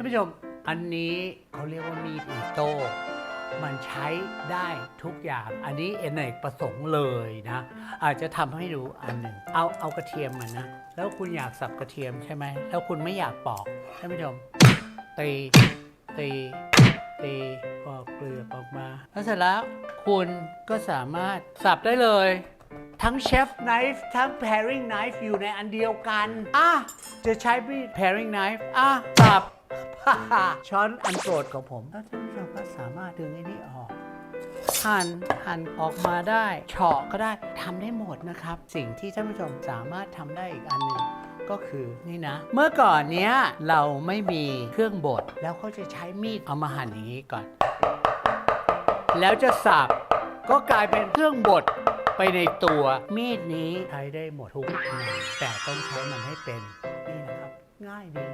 ท่านผู้ชมอันนี้เขาเรียกว่ามีดอิโต้มันใช้ได้ทุกอย่าง อันนี้เอเนกประสงค์เลยนะ อาจจะทำให้ดูอันหนึ่งเอาเอากระเทียมมันนะ แล้วคุณอยากสับกระเทียมใช่ไหม แล้วคุณไม่อยากปอกท่านผู้ชมตีตีตีปอกเปลือกออกมา แล้วเสร็จแล้วคุณก็สามารถสับได้เลย ทั้งเชฟไนฟ์ทั้ง paring knife อยู่ในอันเดียวกัน อะ จะใช้มีด paring knife อะ สับ ช้อนอันโปรดของผมแล้วท่านผู้ชมก็สามารถดึงไอ้นี่ออกหั่นหั่นออกมาได้เฉาะก็ได้ทำได้หมดนะครับ สิ่งที่ท่านผู้ชมสามารถทำได้อีกอันหนึ่งก็คือนี่นะ เมื่อก่อนเนี้ยเราไม่มีเครื่องบดแล้วเขาจะใช้มีดเอามาหั่นอย่างนี้ก่อน แล้วจะสับก็กลายเป็นเครื่องบดไปในตัวมีดนี้ใช้ได้หมดทุกงานแต่ต้องใช้มันให้เป็นนี่นะครับ ง่ายดี